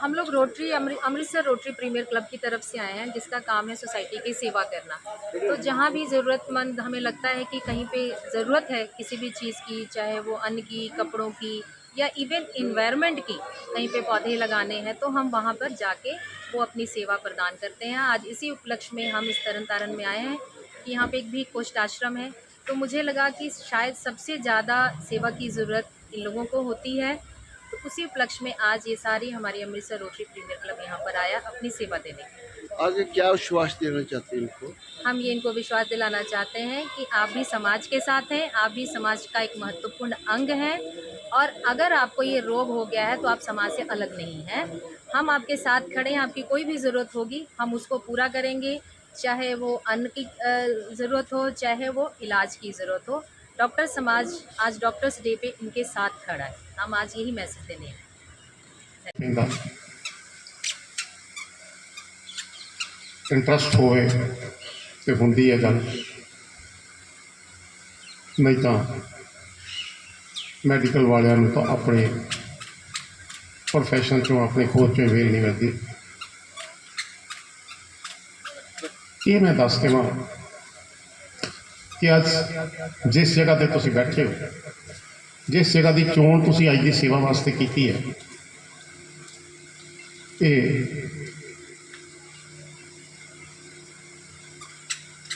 हम लोग रोटरी, अमृ- अमृतसर रोटरी प्रीमियर क्लब की तरफ़ से आए हैं, जिसका काम है सोसाइटी की सेवा करना। तो जहाँ भी ज़रूरतमंद, हमें लगता है कि कहीं पे ज़रूरत है किसी भी चीज़ की, चाहे वो अन्न की, कपड़ों की, या इवन इन्वायरमेंट की, कहीं पे पौधे लगाने हैं तो हम वहाँ पर जाके वो अपनी सेवा प्रदान करते हैं। आज इसी उपलक्ष्य में हम इस तरन तारण में आए हैं कि यहाँ पे एक भी कोष्ट आश्रम है। तो मुझे लगा कि शायद सबसे ज़्यादा सेवा की ज़रूरत इन लोगों को होती है। तो उसी उपलक्ष्य में आज ये सारी हमारी अमृतसर रोटरी प्रीमियर क्लब यहाँ पर आया अपनी सेवा देने आगे क्या विश्वास देना चाहते हैं इनको? हम ये इनको विश्वास दिलाना चाहते हैं कि आप भी समाज के साथ हैं आप भी समाज का एक महत्वपूर्ण अंग हैं और अगर आपको ये रोग हो गया है तो आप समाज से अलग नहीं हैं। हम आपके साथ खड़े हैं आपकी कोई भी ज़रूरत होगी हम उसको पूरा करेंगे चाहे वो अन्न की ज़रूरत हो चाहे वो इलाज की ज़रूरत हो। डॉक्टर समाज आज डॉक्टर्स डे पे इनके साथ खड़ा है हम आज यही मैसेज देने हैं ਪੈਂਦਾ ਇੰਟਰਸਟ ਹੋਵੇ ਤੇ ਹੁੰਦੀ ਹੈ ਗੱਲ ਨਹੀਂ ਤਾਂ ਮੈਡੀਕਲ ਵਾਲਿਆਂ ਨੂੰ ਤਾਂ ਆਪਣੇ ਪ੍ਰੋਫੈਸ਼ਨ ਚੋਂ ਆਪਣੇ ਖੋਜ ਚੋਂ ਵੇਲ ਨਹੀਂ ਮਿਲਦੀ ਇਹ ਮੈਂ ਦੱਸ ਦੇਵਾਂ ਕਿ ਅੱਜ ਜਿਸ ਜਗ੍ਹਾ ਤੇ ਤੁਸੀਂ ਬੈਠੇ ਹੋ, ਜਿਸ ਜਗ੍ਹਾ ਦੀ ਚੋਣ ਤੁਸੀਂ ਅੱਜ ਦੀ ਸੇਵਾ ਵਾਸਤੇ ਕੀਤੀ ਹੈ, ਇਹ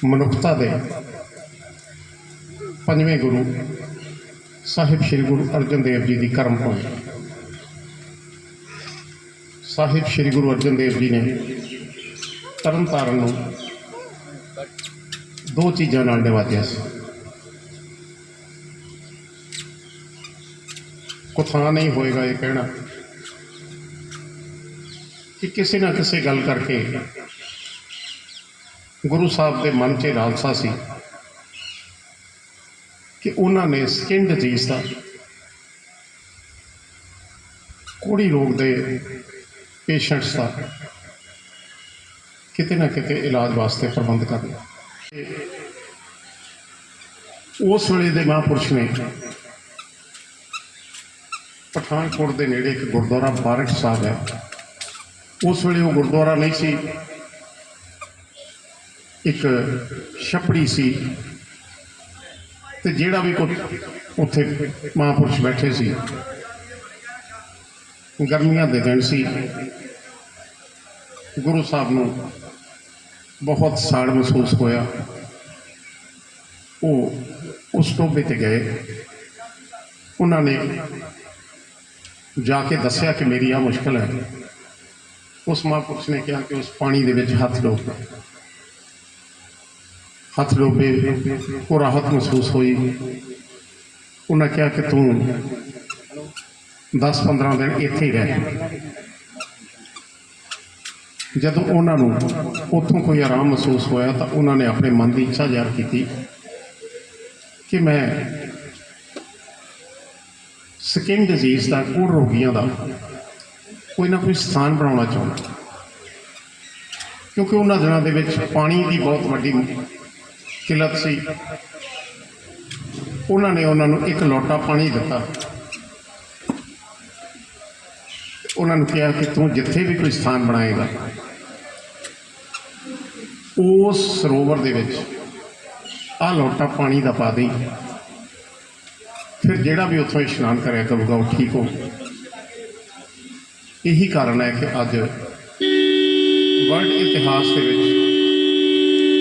ਮਨੁੱਖਤਾ ਦੇ ਪੰਜਵੇਂ ਗੁਰੂ ਸਾਹਿਬ ਸ੍ਰੀ ਗੁਰੂ ਅਰਜਨ ਦੇਵ ਜੀ ਦੀ ਕਰਮ ਭੂਮੀ ਸਾਹਿਬ ਸ੍ਰੀ ਗੁਰੂ ਅਰਜਨ ਦੇਵ ਜੀ ਨੇ ਤਰਨ ਤਾਰਨ ਨੂੰ ਦੋ ਚੀਜ਼ਾਂ ਨਾਲ ਨਿਵਾਜਿਆ ਸੀ। ਕੁਥਾ ਨਹੀਂ ਹੋਏਗਾ ਇਹ ਕਹਿਣਾ। ਕਿ ਕਿਸੇ ਨਾ ਕਿਸੇ ਗੱਲ ਕਰਕੇ ਗੁਰੂ ਸਾਹਿਬ ਦੇ ਮਨ 'ਚ ਇਹ ਲਾਲਸਾ ਸੀ ਕਿ ਉਹਨਾਂ ਨੇ ਸਕਿਨ ਡਿਜ਼ੀਜ਼ ਦਾ ਕੋੜੀ ਰੋਗ ਦੇ ਪੇਸ਼ੈਂਟਸ ਦਾ ਕਿਤੇ ਨਾ ਕਿਤੇ ਇਲਾਜ ਵਾਸਤੇ ਪ੍ਰਬੰਧ ਕਰ ਤੇ ਉਸ ਵੇਲੇ ਦੇ ਮਹਾਂਪੁਰਸ਼ ਨੇ ਪਠਾਨਕੋਟ ਦੇ ਨੇੜੇ ਇੱਕ ਗੁਰਦੁਆਰਾ ਬਾਰਕ ਸਾਹਿਬ ਹੈ। ਉਸ ਵੇਲੇ ਉਹ ਗੁਰਦੁਆਰਾ ਨਹੀਂ ਸੀ। ਇੱਕ ਛਪੜੀ ਸੀ ਤੇ ਜਿਹੜਾ ਵੀ ਕੋਈ ਉੱਥੇ ਮਹਾਂਪੁਰਸ਼ ਬੈਠੇ ਸੀ। ਗਰਮੀਆਂ ਦੇ ਦਿਨ ਸੀ। ਗੁਰੂ ਸਾਹਿਬ ਨੂੰ ਬਹੁਤ ਸਾੜ ਮਹਿਸੂਸ ਹੋਇਆ। ਉਹ ਉਸ ਟੋਭੇ ਤੇ ਗਏ। ਉਹਨਾਂ ਨੇ ਜਾ ਕੇ ਦੱਸਿਆ ਕਿ ਮੇਰੀ ਆ ਮੁਸ਼ਕਲ ਹੈ। ਉਸ ਮਹਾਂਪੁਰਸ਼ ਨੇ ਕਿਹਾ ਕਿ ਉਸ ਪਾਣੀ ਦੇ ਵਿੱਚ ਹੱਥ ਡੋਬ ਹੱਥ ਡੋਬੇ, ਉਹ ਰਾਹਤ ਮਹਿਸੂਸ ਹੋਈ। ਉਹਨਾਂ ਕਿਹਾ ਕਿ ਤੂੰ 10-15 ਦਿਨ ਇੱਥੇ ਹੀ ਰਹਿ। ਜਦੋਂ ਉਹਨਾਂ ਨੂੰ ਉੱਥੋਂ ਕੋਈ ਆਰਾਮ ਮਹਿਸੂਸ ਹੋਇਆ ਤਾਂ ਉਹਨਾਂ ਨੇ ਆਪਣੇ ਮਨ ਦੀ ਇੱਛਾ ਜ਼ਾਹਰ ਕੀਤੀ। ਕਿ ਮੈਂ ਸਕਿਨ ਡਿਜ਼ੀਜ਼ ਦਾ ਕੋੜ ਰੋਗੀਆਂ ਦਾ ਕੋਈ ਨਾ ਕੋਈ ਸਥਾਨ ਬਣਾਉਣਾ ਚਾਹੁੰਦਾ। ਕਿਉਂਕਿ ਉਹਨਾਂ ਦਿਨਾਂ ਦੇ ਵਿੱਚ ਪਾਣੀ ਦੀ ਬਹੁਤ ਵੱਡੀ ਕਿਲਤ ਸੀ। ਉਹਨਾਂ ਨੇ ਉਹਨਾਂ ਨੂੰ ਇੱਕ ਲੋਟਾ ਪਾਣੀ ਦਿੱਤਾ। ਉਹਨਾਂ ਨੂੰ ਕਿਹਾ ਕਿ ਤੂੰ ਜਿੱਥੇ ਵੀ ਕੋਈ ਸਥਾਨ ਬਣਾਏਗਾ, ਉਸ ਸਰੋਵਰ ਦੇ ਵਿੱਚ ਆ ਲੋਟਾ ਪਾਣੀ ਦਾ ਪਾ ਦੇਈ। ਫਿਰ ਜਿਹੜਾ ਵੀ ਉੱਥੋਂ ਇਸ਼ਨਾਨ ਕਰਿਆ ਕਰੂਗਾ, ਉਹ ਠੀਕ ਹੋ ਇਹੀ ਕਾਰਨ ਹੈ ਕਿ ਅੱਜ ਵਰਲਡ ਇਤਿਹਾਸ ਦੇ ਵਿੱਚ